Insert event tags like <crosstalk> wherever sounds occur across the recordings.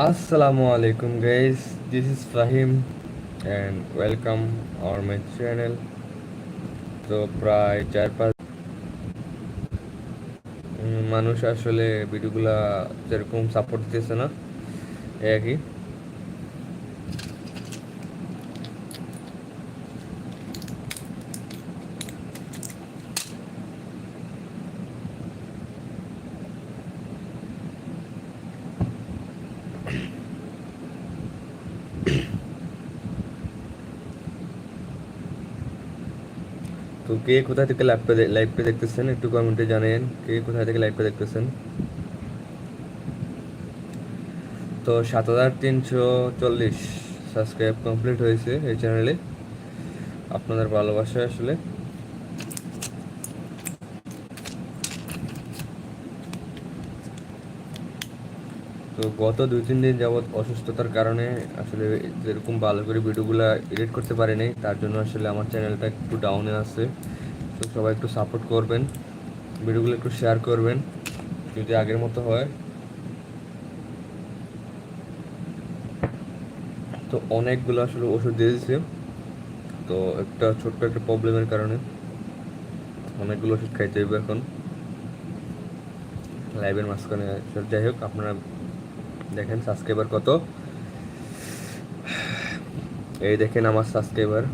আসসালামু আলাইকুম guys this is Fahim and welcome our my channel তো প্রায় চার পাঁচ মানুষ আসলে ভিডিওগুলা যেরকম সাপোর্ট দিতেছে না একই তো কে কোথা থেকে লাইভটা লাইভটা দেখতেছেন একটু কমেন্টে জানেন কে কোথা থেকে লাইভটা দেখতেছেন? তো সাত হাজার তিনশো চল্লিশ সাবস্ক্রাইব কমপ্লিট হয়েছে এই চ্যানেলে আপনাদের ভালোবাসা আসলে। তো গত দুই তিন দিন যাবৎ অসুস্থতার কারণে আসলে যেরকম ভালো করে ভিডিওগুলো এডিট করতে পারিনি, তার জন্য আসলে আমার চ্যানেলটা একটু ডাউনে আছে। তো সবাই একটু সাপোর্ট করবেন, ভিডিওগুলো একটু শেয়ার করবেন, যদি আগের মতো হয়। তো অনেকগুলো আসলে ওষুধ দিয়ে দিচ্ছে তো একটা ছোট্ট একটা প্রবলেমের কারণে অনেকগুলো ওষুধ খাইতে হবে এখন। লাইভের মাঝখানে, যাই হোক, আপনারা দেখেন সাবস্ক্রাইবার কত। এই দেখেন আমার সাবস্ক্রাইবার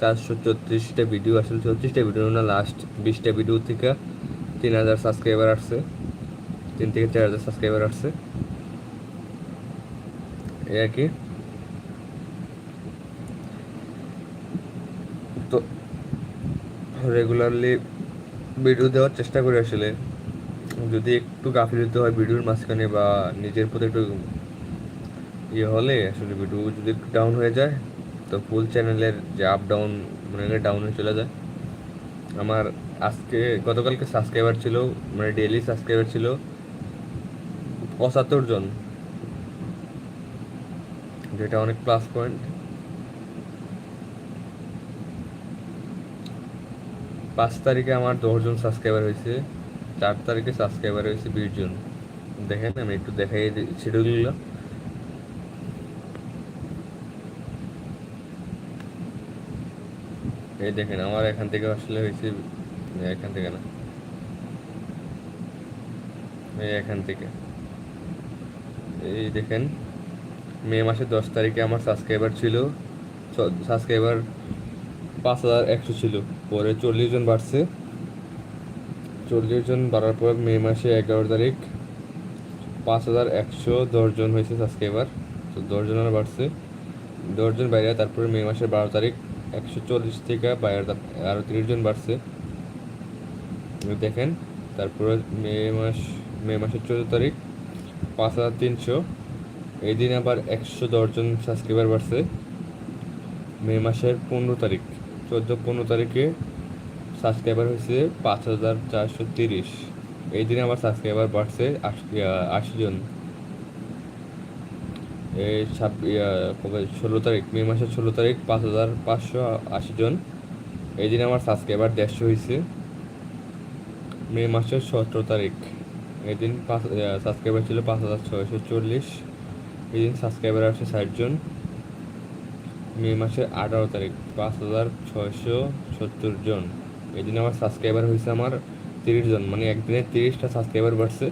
চারশো চৌত্রিশটা ভিডিও আসলে, চৌত্রিশটা ভিডিও না লাস্ট বিশটা ভিডিও থেকে তিন হাজার সাবস্ক্রাইবার আসছে। তিন থেকে চার হাজার সাবস্ক্রাইবার আসছে। এই আর কি। তো রেগুলারলি ভিডিও দেওয়ার চেষ্টা করি আসলে। যদি একটু গাফিলতি হয় ভিডিওর মাঝখানে বা নিজের প্রতি একটু ইয়ে হলে, আসলে ভিডিও যদি একটু ডাউন হয়ে যায়, তো ফুল চ্যানেলের যে আপ ডাউন মানে ডাউন হয়ে চলে যায়। আমার আজকে, গতকালকে সাবস্ক্রাইবার ছিল মানে ডেইলি সাবস্ক্রাইবার ছিল পঁচাত্তর জন। যেটা অনেক প্লাস পয়েন্ট পাঁচ তারিখে আমার দশজন সাবস্ক্রাইবার হয়েছে। চার তারিখে সাবস্ক্রাইবার হয়েছে বিশ জন। দেখেন, আমি একটু দেখাই শিডিউলগুলো এই দেখেন, আমার এখান থেকে আসলে হয়েছে এখান থেকে না। এখান থেকে। এই দেখেন, মে মাসের দশ তারিখে আমার সাবস্ক্রাইবার ছিল সাবস্ক্রাইবার পাঁচ হাজার একশো ছিল। পরে চল্লিশ জন বাড়ছে। চল্লিশ জন বাড়ার পর মে মাসে এগারো তারিখ, পাঁচ হাজার একশো দশজন হয়েছে সাবস্ক্রাইবার তো দশজন আর বাড়ছে। দশজন বাইরে, তারপরে মে মাসের বারো তারিখ, একশো চল্লিশ থেকে বাইরে আরও তিরিশ জন বাড়ছে। দেখেন, তারপরে মে মাস, মে মাসের চোদ্দ তারিখ, পাঁচ হাজার তিনশো। এই দিন আবার একশো দশজন সাবস্ক্রাইবার বাড়ছে। মে মাসের পনেরো তারিখ, চোদ্দ পনেরো তারিখে সাবস্ক্রাইবার হয়েছে পাঁচ হাজার চারশো তিরিশ। এই দিনে আমার সাবস্ক্রাইবার বাড়ছে আশি জন। এই কবে? ষোলো তারিখ, মে মাসের ষোলো তারিখ, পাঁচ হাজার পাঁচশো আশি জন। এই দিনে আমার সাবস্ক্রাইবার দেড়শো হয়েছে। মে মাসের সতেরো তারিখ, এই দিন পাঁচ সাবস্ক্রাইবার ছিল পাঁচ হাজার ছয়শো চল্লিশ। এই দিন সাবস্ক্রাইবার আসছে ষাট জন। মে মাসের আঠারো তারিখ, পাঁচ হাজার ছয়শো সত্তর জন। এই দিন আমার সাবস্ক্রাইবার হয়েছে আমার তিরিশ জন মানে একদিনে তিরিশটা সাবস্ক্রাইবার বাড়ছে।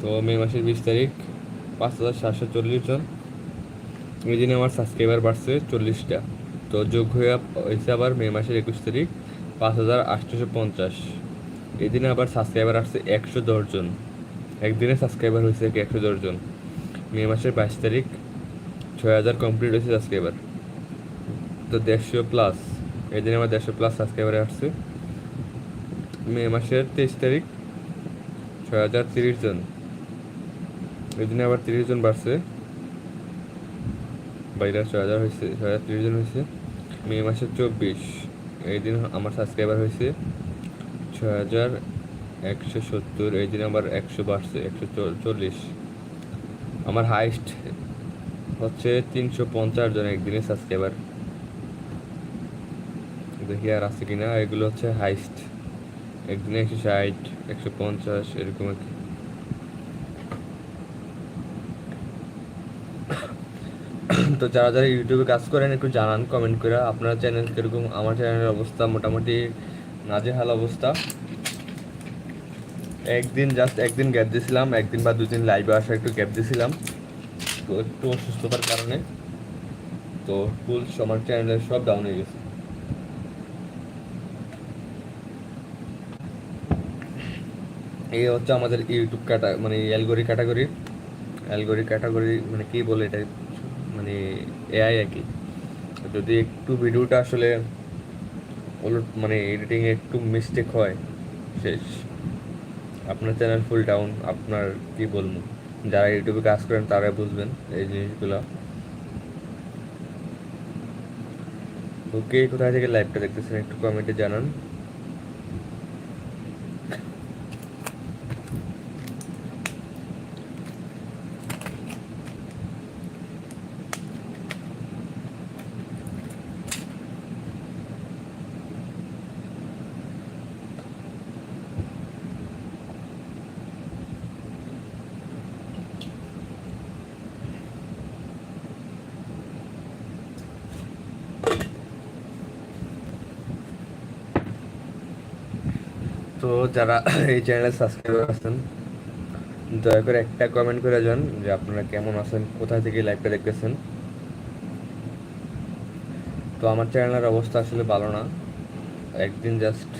তো মে মাসের বিশ তারিখ পাঁচ হাজার সাতশো চল্লিশ জন। এই দিনে আমার সাবস্ক্রাইবার বাড়ছে চল্লিশটা। তো যোগ হয়ে হয়েছে আবার মে মাসের একুশ তারিখ পাঁচ হাজার আটশোশো পঞ্চাশ। এই দিনে আবার সাবস্ক্রাইবার আসছে একশো দশজন একদিনে সাবস্ক্রাইবার হয়েছে একশো দশজন মে মাসের বাইশ তারিখ ছয় হাজার কমপ্লিট হয়েছে সাবস্ক্রাইবার তো দেড়শো প্লাস এই আমার দেড়শো প্লাস সাবস্ক্রাইবারে আসছে। মে মাসের তেইশ তারিখ, ছয় হাজার তিরিশ জন। এই দিনে আবার তিরিশ জন বাড়ছে। বাইরে ছয় হাজার হয়েছে, ছয় হাজার তিরিশ জন হয়েছে। মে মাসের চব্বিশ এই দিন আমার সাবস্ক্রাইবার হয়েছে ছয় হাজার একশো সত্তর এই দিন আবার একশো বাড়ছে, একশো চল্লিশ। আমার হাইস্ট হচ্ছে তিনশো পঞ্চাশ জন একদিনে সাবস্ক্রাইবার দেখি আর আছে কি না এগুলো হচ্ছে হাইস্ট একদিনে একশো ষাট, একশো পঞ্চাশ, এরকম আর কি। তো যারা যারা ইউটিউবে কাজ করেন, একটু জানান কমেন্ট করে। আপনার চ্যানেল কীরকম? আমার চ্যানেলের অবস্থা মোটামুটি নাজেহাল অবস্থা। একদিন জাস্ট একদিন গ্যাপ দিয়েছিলাম, একদিন বা দুদিন লাইভে আসা একটু গ্যাপ দিয়েছিলাম। তো একটু অসুস্থতার কারণে। তো ফুল সমার চ্যানেলের সব ডাউন হয়ে গেছে। এই হচ্ছে আমাদের ইউটিউব ক্যাটা মানে অ্যালগোরি ক্যাটাগরি অ্যালগোরি ক্যাটাগরি মানে কি বলে এটা? মানে এআই আর কি। যদি একটু ভিডিওটা আসলে ওলট মানে এডিটিংয়ে একটু মিস্টেক হয়, শেষ। আপনার চ্যানেল ফুল ডাউন আপনার কি বলব? যারা ইউটিউবে কাজ করেন তারা বুঝবেন এই জিনিসগুলো। ওকে কোথায় থেকে লাইভটা দেখতেছেন একটু কমেন্টে জানান তো যারা এই চ্যানেলে সাবস্ক্রাইবার আছেন, দয়া করে একটা কমেন্ট করে যান যে আপনারা কেমন আছেন কোথায় থেকে লাইভটা দেখতেছেন। তো আমার চ্যানেলের অবস্থা আসলে ভালো না। একদিন জাস্ট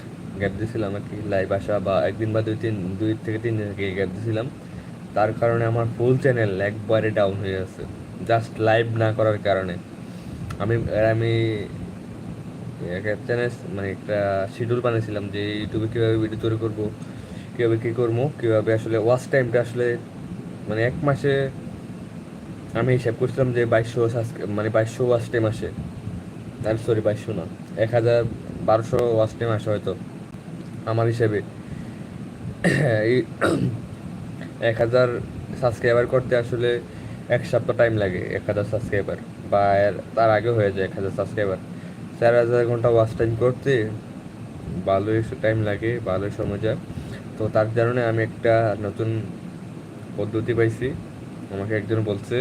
গ্যাপ দিয়েছিলাম আর কি লাইভ আসা বা একদিন বা দুই তিন, দুই থেকে তিন দিন থেকে গ্যাপ দিয়েছিলাম তার কারণে আমার ফুল চ্যানেল একবারে ডাউন হয়ে আছে। জাস্ট লাইভ না করার কারণে। আমি আমি একটা চ্যানেল মানে একটা শিডিউল বানিয়েছিলাম যে ইউটিউবে কীভাবে ভিডিও তৈরি করব, কীভাবে কী করব, কীভাবে আসলে ওয়াচ টাইমটা আসলে মানে এক মাসে আমি হিসাব করছিলাম যে বাইশশো মানে বাইশশো ওয়াচ টাইম আসে। আর সরি বাইশশো না, এক হাজার বারোশো ওয়াচ টাইম আসে হয়তো, আমার হিসেবে। এই এক হাজার সাবস্ক্রাইবার করতে আসলে এক সপ্তাহ টাইম লাগে, এক হাজার সাবস্ক্রাইবার বা তার আগে হয়ে যায় এক হাজার সাবস্ক্রাইবার চার হাজার ঘণ্টা ওয়াচ টাইম করতে ভালোই টাইম লাগে ভালোই সময় যায়। তো তার কারণে আমি একটা নতুন পদ্ধতি পাইছি। আমাকে একজন বলছে,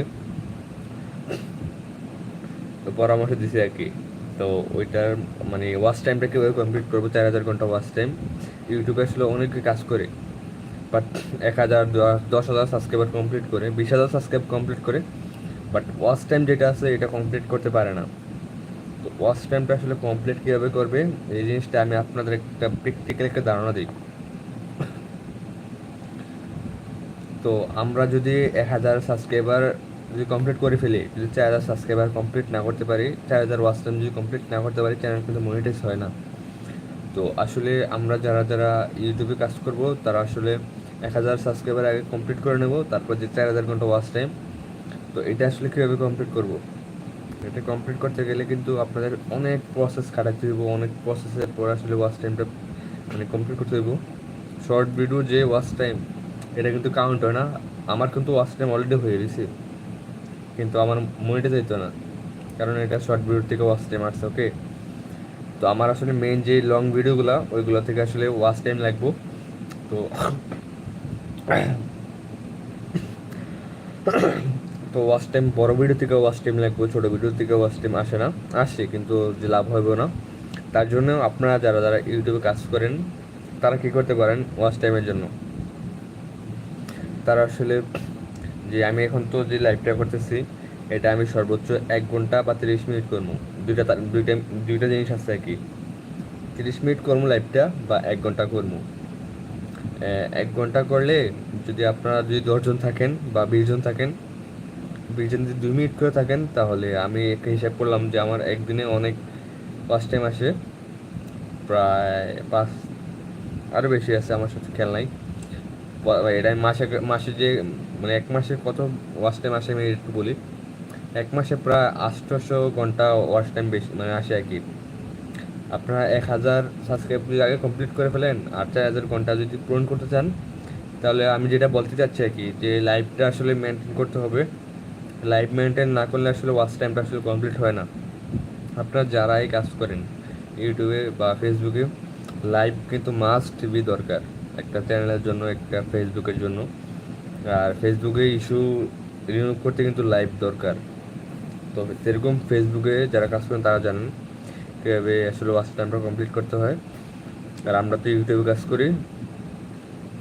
তো পরামর্শ দিছে আর কি। তো ওইটার মানে ওয়াচ টাইমটা কীভাবে কমপ্লিট করব, চার হাজার ঘণ্টা ওয়াচ টাইম ইউটিউবে আসলে অনেকে কাজ করে বাট এক হাজার দশ হাজার সাবস্ক্রাইবার কমপ্লিট করে, বিশ হাজার সাবস্ক্রাইব কমপ্লিট করে বাট ওয়াচ টাইম যেটা আছে, এটা কমপ্লিট করতে পারে না। তো ওয়াচ টাইমটা আসলে কমপ্লিট কীভাবে করবে এই জিনিসটা আমি আপনাদের একটা প্র্যাকটিক্যাল একটা ধারণা দিই। তো আমরা যদি এক হাজার সাবস্ক্রাইবার যদি কমপ্লিট করে ফেলি, যদি চার হাজার সাবস্ক্রাইবার কমপ্লিট না করতে পারি, চার হাজার ওয়াচ টাইম যদি কমপ্লিট না করতে পারি চ্যানেল কিন্তু মনিটাইজ হয় না। তো আসলে আমরা যারা যারা ইউটিউবে কাজ করব, তারা আসলে এক হাজার সাবস্ক্রাইবার আগে কমপ্লিট করে নেব, তারপর যে চার হাজার ঘণ্টা ওয়াচ টাইম তো এটা আসলে কীভাবে কমপ্লিট করব? এটা কমপ্লিট করতে গেলে কিন্তু আপনাদের অনেক প্রসেস কাটাতে হইব অনেক প্রসেসের পর আসলে ওয়াচ টাইমটা মানে কমপ্লিট করতে হইব। শর্ট ভিডিও যে ওয়াচ টাইম এটা কিন্তু কাউন্ট হয় না। আমার কিন্তু ওয়াচ টাইম অলরেডি হয়ে গেছে। কিন্তু আমার মনিটে যেত না। কারণ এটা শর্ট ভিডিও থেকে ওয়াচ টাইম আসছে ওকে তো আমার আসলে মেইন যে লং ভিডিওগুলো ওইগুলো থেকে আসলে ওয়াচ টাইম লাগবো। তো <coughs> <coughs> <coughs> তো ওয়াচ টাইম বড় ভিডিও থেকে ওয়াচ টাইম লাগবে ছোটো ভিডিও থেকে ওয়াচ টাইম আসে না। আসে, কিন্তু যে লাভ হবে না। তার জন্য আপনারা যারা যারা ইউটিউবে কাজ করেন, তারা কী করতে পারেন ওয়াচ টাইমের জন্য? তারা আসলে যে আমি এখন তো যে লাইভটা করতেছি, এটা আমি সর্বোচ্চ এক ঘণ্টা বা তিরিশ মিনিট করব। দুইটা দুইটা দুইটা জিনিস আছে আর কি। তিরিশ মিনিট করব লাইভটা বা এক ঘণ্টা করব। এক ঘণ্টা করলে যদি আপনারা যদি দশজন থাকেন বা বিশজন থাকেন বিশজন যদি দুই মিনিট করে থাকেন, তাহলে আমি একটা হিসাব করলাম যে আমার একদিনে অনেক ফার্স্ট টাইম আসে। প্রায় পাঁচ আরও বেশি আছে আমার সাথে খেয়াল নাই। এটা মাসে মাসে যে মানে এক মাসে কত ওয়াচ টাইম আসে আমি একটু বলি। এক মাসে প্রায় আটশোশো ঘণ্টা ওয়াচ টাইম বেশি মানে আসে আর কি। আপনারা এক হাজার সাবস্ক্রাইব যদি আগে কমপ্লিট করে ফেলেন, আর চার হাজার ঘণ্টা যদি পূরণ করতে চান, তাহলে আমি যেটা বলতে চাচ্ছি আর কি, যে লাইভটা আসলে মেনটেন করতে হবে। লাইভ মেনটেন না করলে আসলে ওয়াচ টাইমটা আসলে কমপ্লিট হয় না। আপনারা যারাই কাজ করেন ইউটিউবে বা ফেসবুকে লাইভ কিন্তু মাস্ট বি দরকার। একটা চ্যানেলের জন্য, একটা ফেসবুকের জন্য। আর ফেসবুকে ইস্যু রিমুভ করতে কিন্তু লাইভ দরকার। তো সেরকম ফেসবুকে যারা কাজ করেন, তারা জানেন কীভাবে আসলে ওয়াচ টাইমটা কমপ্লিট করতে হয়। আর আমরা তো ইউটিউবে কাজ করি।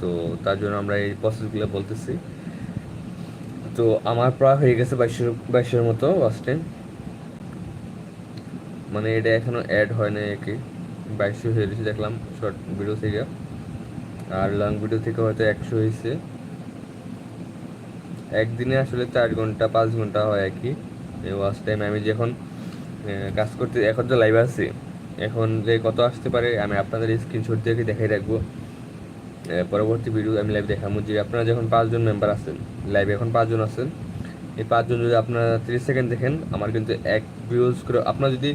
তো তার জন্য আমরা এই প্রসেসগুলো বলতেছি। তো আমার প্রায় হয়ে গেছে বাইশের বাইশের মতো ওয়াচ টাইম মানে এটা এখনও অ্যাড হয় না একে। বাইশশো হয়ে গেছে, দেখলাম শর্ট ভিডিও থেকে। আর লং ভিডিও থেকে হয়তো একশো হয়েছে। একদিনে আসলে চার ঘণ্টা, পাঁচ ঘণ্টা হয় আর কি। ওয়াচ টাইম আমি যখন কাজ করতে, এখন তো লাইভ আছি। এখন যে কত আসতে পারে, আমি আপনাদের স্ক্রিনশট দিয়ে দেখাই রাখব। পরবর্তী ভিডিও আমি লাইভ দেখাবো। যে আপনারা যখন পাঁচজন মেম্বার আছেন লাইভে এখন পাঁচজন আছেন, এই পাঁচজন যদি আপনারা তিরিশ সেকেন্ড দেখেন, আমার কিন্তু এক ভিউজ করে, আপনারা যদি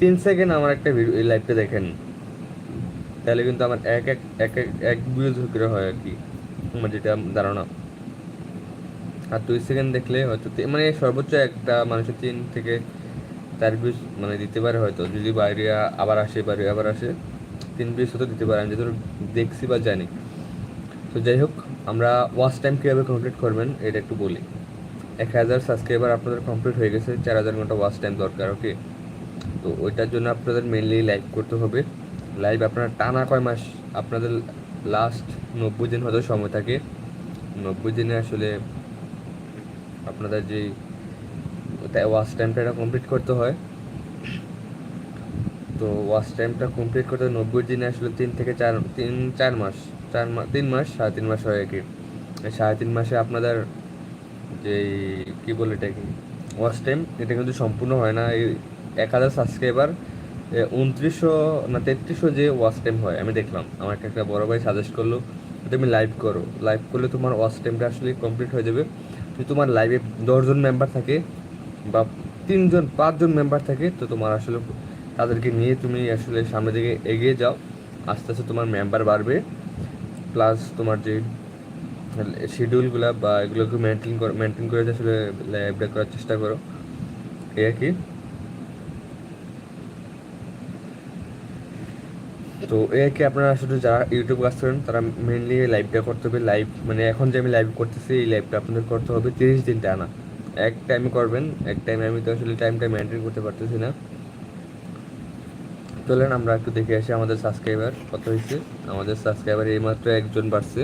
তিন সেকেন্ড আমার একটা ভিডিও এই লাইভটা দেখেন, তাহলে কিন্তু আমার এক এক এক এক এক ভিউজ করে হয় আর কি। আমার যেটা ধারণা। আর দুই সেকেন্ড দেখলে হয়তো মানে সর্বোচ্চ একটা মানুষের তিন থেকে চার পিস মানে দিতে পারে হয়তো। যদি বাইরে আবার আসে, বাইরে আবার আসে, তিন পিস হয়তো দিতে পারে। আমি যেহেতু দেখছি বা জানি। তো যাই হোক, আমরা ওয়াচ টাইম কীভাবে কমপ্লিট করবেন, এটা একটু বলি। এক হাজার সাবস্ক্রাইবার আপনাদের কমপ্লিট হয়ে গেছে, চার হাজার ঘণ্টা ওয়াচ টাইম দরকার ওকে তো ওইটার জন্য আপনাদের মেনলি লাইভ করতে হবে। লাইভ আপনার টানা কয় মাস? আপনাদের লাস্ট নব্বই দিন হয়তো সময় থাকে। নব্বই দিনে আসলে আপনাদের যে ওয়াচ টাইমটা এটা কমপ্লিট করতে হয়। তো ওয়াচ টাইমটা কমপ্লিট করতে নব্বই দিনে আসলে তিন থেকে চার, তিন, চার মাস। চার তিন মাস, সাড়ে তিন মাস হয় কি সাড়ে তিন মাসে আপনাদের যে কী বলে এটা কি ওয়াচ টাইম এটা কিন্তু সম্পূর্ণ হয় না। এই এক হাজার সাবস্ক্রাইবার উনত্রিশশো না তেত্রিশশো যে ওয়াচ টাইম হয়, আমি দেখলাম। আমাকে একটা বড় ভাই সাজেস্ট করল তুমি লাইভ করো। লাইভ করলে তোমার ওয়াচ টাইমটা আসলে কমপ্লিট হয়ে যাবে। যদি তোমার লাইভে দশজন মেম্বার থাকে বা তিনজন, পাঁচজন মেম্বার থাকে, তো তোমার আসলে তাদেরকে নিয়ে তুমি আসলে সামনের দিকে এগিয়ে যাও। আস্তে আস্তে তোমার মেম্বার বাড়বে। প্লাস তোমার যে শিডিউলগুলো বা এগুলোকে মেনটেন মেনটেন করে আসলে লাইভটা করার চেষ্টা করো। এই আর কি। তো এই আর কি আপনারা আসলে যারা ইউটিউব কাজ করেন, তারা মেনলি লাইভটা করতে হবে। লাইভ মানে এখন যে আমি লাইভ করতেছি, এই লাইভটা আপনাদের করতে হবে তিরিশ দিন টানা। এক টাইমে করবেন, এক টাইমে আমি তো আসলে টাইমটা মেনটেন করতে পারতেছি না। চলেন, আমরা একটু দেখে আসি আমাদের সাবস্ক্রাইবার কত হয়েছে। আমাদের সাবস্ক্রাইবার এইমাত্র একজন বাড়ছে।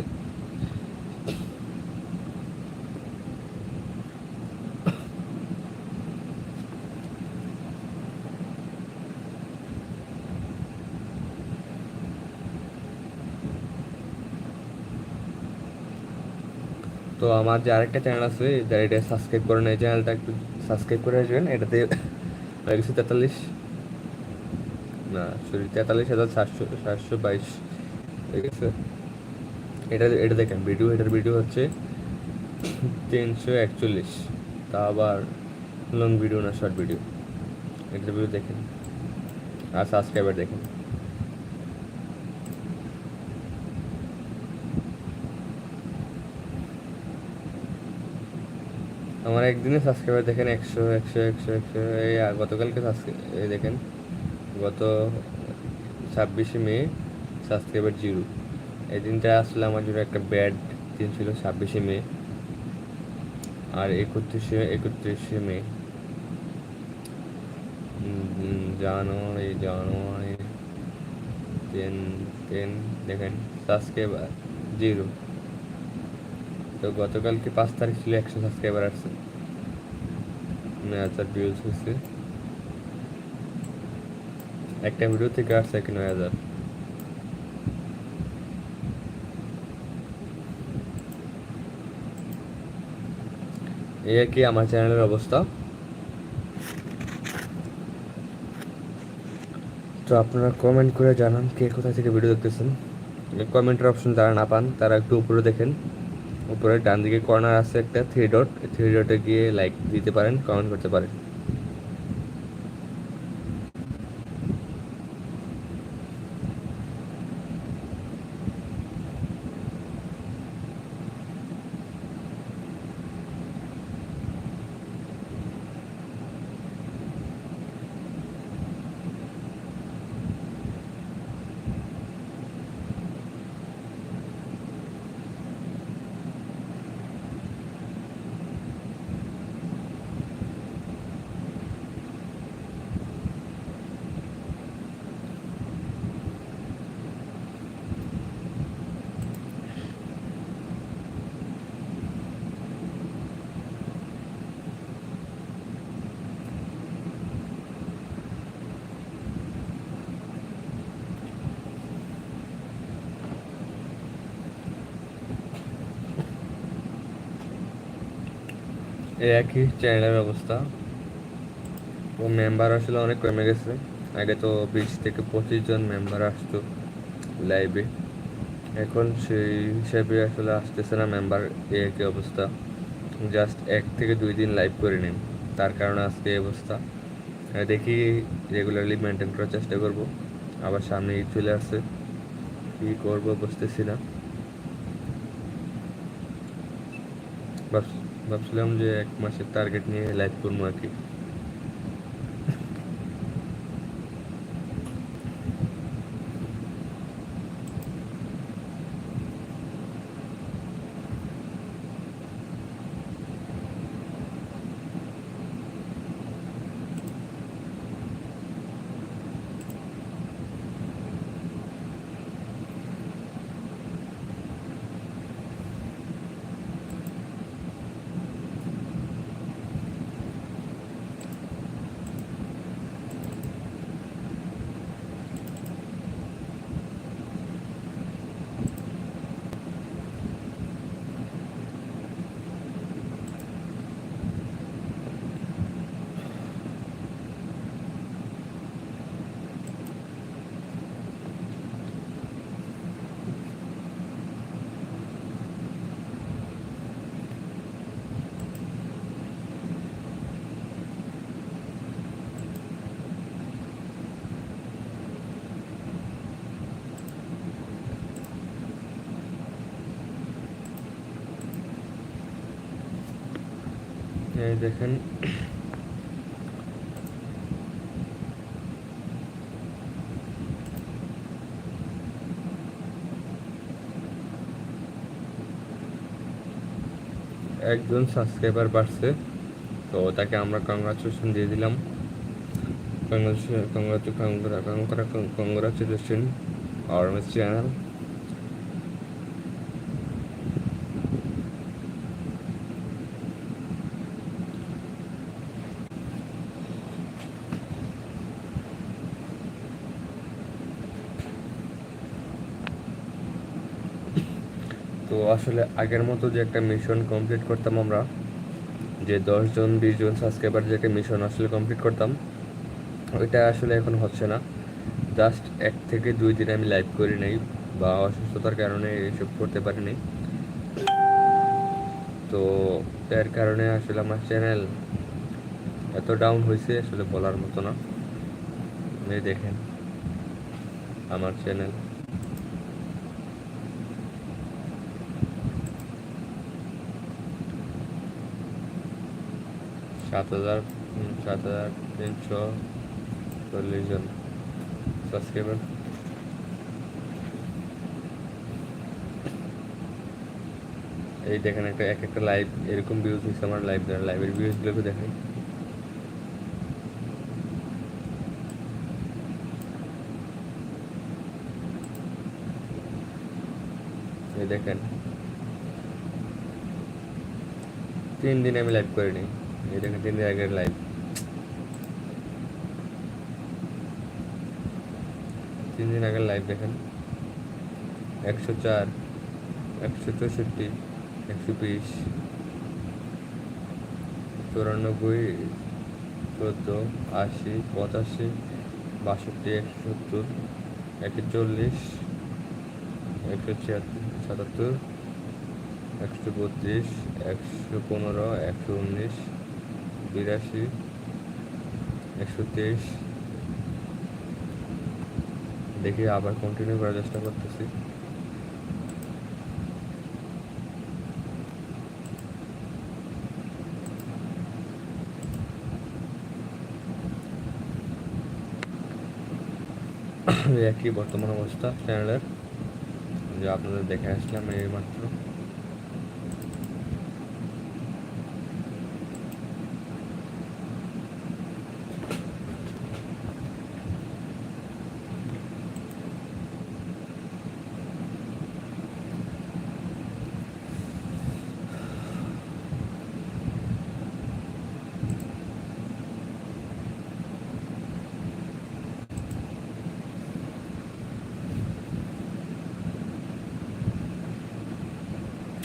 তো আমার যে আরেকটা চ্যানেল আছে, যারা এটা সাবস্ক্রাইব করেন এই চ্যানেলটা একটু সাবস্ক্রাইব করে আসবেন। এটাতে <laughs> গেছে তেতাল্লিশ। না সরি তেতাল্লিশ হাজার সাতশো সাতশো বাইশ। ঠিক আছে? এটা এটা দেখেন ভিডিও এটার ভিডিও হচ্ছে তিনশো একচল্লিশ। তা আবার লং ভিডিও না শর্ট ভিডিও এটার ভিডিও দেখেন। আর সাবস্ক্রাইবার দেখেন। আমার একদিনে সাবস্ক্রাইবার দেখেন, একশো একশো একশো একশো, এই গতকালকে এই দেখেন। গত ছাব্বিশে মে সাবস্ক্রাইবার জিরো। এই দিনটা আসলে আমার জন্য একটা ব্যাড দিন ছিল, ছাব্বিশে মে। আর একত্রিশে একত্রিশে মে। জানুয়ারি জানুয়ারি টেন টেন দেখেন, সাবস্ক্রাইবার জিরো। তো গতকালকে পাঁচ তারিখ ছিল একশো সাবস্ক্রাইবার আসছে। নয় হাজার ভিউজ হয়েছে। একটা ভিডিও থেকে আসছে কি নয় হাজার। এই আর কি আমার চ্যানেলের অবস্থা? তো আপনারা কমেন্ট করে জানান কে কোথা থেকে ভিডিও দেখতেছেন। কমেন্টের অপশন যারা না পান, তারা একটু উপরে দেখেন। উপরে ডান দিকে কর্নার আছে একটা থ্রি ডট থ্রি ডটে গিয়ে লাইক দিতে পারেন কমেন্ট করতে পারেন। এই একই চ্যানেলের অবস্থা। তো মেম্বার আসলে অনেক কমে গেছে। আগে তো বিশ থেকে পঁচিশ জন মেম্বার আসতো লাইভে এখন সেই হিসাবে আসলে আসতেছে না মেম্বার এই একই অবস্থা। জাস্ট এক থেকে দুই দিন লাইভ করে নিন। তার কারণে আজকে এই অবস্থা। দেখি রেগুলারলি মেনটেন করার চেষ্টা করব। আবার সামনে ঈদ চলে আসছে। কী করব বুঝতেছি না। ভাবছ- ভাবছিলাম যে এক মাসের টার্গেট নিয়ে লাইভ করব আর কি। দেখেন একজন সাবস্ক্রাইবার বাড়ছে তো তাকে আমরা কংগ্রাচুলেশন দিয়ে দিলাম কংগ্রাচুলেশন আর চ্যানেল তো আসলে আগের মতো যে একটা মিশন কমপ্লিট করতাম আমরা, যে দশজন বিশ জন সাবস্ক্রাইবার যে একটা মিশন আসলে কমপ্লিট করতাম, ওইটা আসলে এখন হচ্ছে না। জাস্ট এক থেকে দুই দিন আমি লাইভ করি নাই বা অসুস্থতার কারণে এসব করতে পারিনি তো এর কারণে আসলে আমার চ্যানেল এত ডাউন হয়েছে আসলে বলার মতো না। এই দেখেন, আমার চ্যানেল সাত হাজার সাত হাজার তিনশো চল্লিশ জন সাবস্ক্রাইবার এই দেখেন একটা, এক একটা লাইভ এরকম ভিউজ হয়েছে আমার লাইভ লাইভের ভিউজগুলোকে দেখেন এই দেখেন। তিন দিন আমি লাইভ করিনি। এই দেখেন তিন দিন আগের লাইভ তিন দিন আগের লাইভ দেখেন। একশো চার, একশো চৌষট্টি, একশো বিশ, চুরানব্বই, চোদ্দ, আশি, পঁচাশি, বাষট্টি, একশো সত্তর, একশো চল্লিশ, একশো ছিয়াত্তর, সাতাত্তর, একশো বত্রিশ, একশো পনেরো, একশো উনিশ বিরাশি, একশো তেইশ। দেখি আবার কন্টিনিউ করার চেষ্টা করতেছি। একই বর্তমান অবস্থা চ্যানেলের যে আপনাদের দেখে আসলাম এই মাত্র।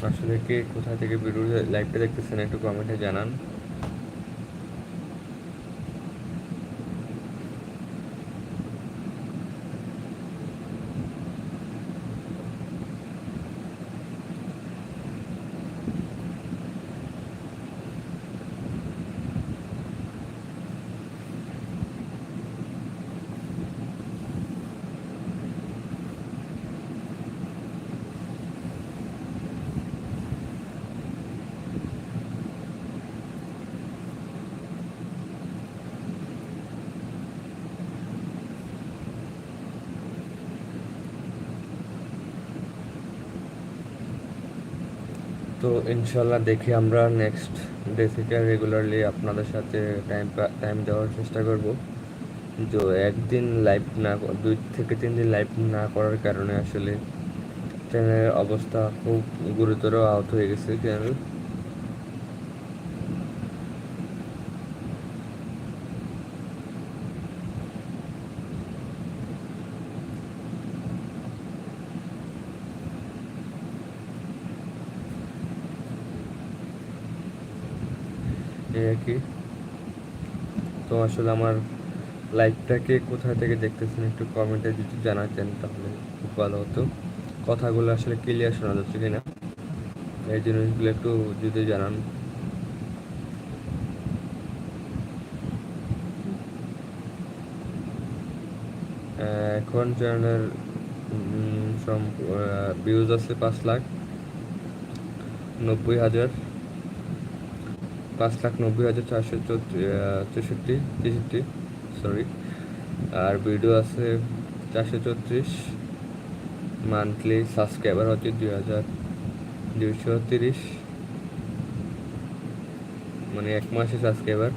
আসলে কে কোথা থেকে ভিডিও লাইভটা দেখতেছেন একটু কমেন্টে জানান। তো ইনশাল্লাহ দেখি আমরা নেক্সট ডে থেকে রেগুলারলি আপনাদের সাথে টাইম টাইম দেওয়ার চেষ্টা করব। তো একদিন লাইভ না দুই থেকে তিন দিন লাইভ না করার কারণে আসলে চ্যানেলের অবস্থা খুব গুরুতর আহত হয়ে গেছে। চ্যানেল এই আর কি? তো আসলে আমার লাইভটাকে কোথা থেকে দেখতেছেন একটু কমেন্টে যদি জানাতেন তাহলে খুব ভালো হতো। কথাগুলো আসলে ক্লিয়ার শোনা যাচ্ছে কিনা? এই জিনিসগুলো একটু যদি জানান। এখন চ্যানেলের ভিউজ আছে পাঁচ লাখ নব্বই হাজার। পাঁচ লাখ নব্বই হাজার চারশো চৌষট্টি তেষট্টি সরি আর ভিডিও আছে চারশো চৌত্রিশ মান্থলি সাবস্ক্রাইবার হচ্ছে দুই হাজার দুইশো তিরিশ। মানে এক মাসে সাবস্ক্রাইবার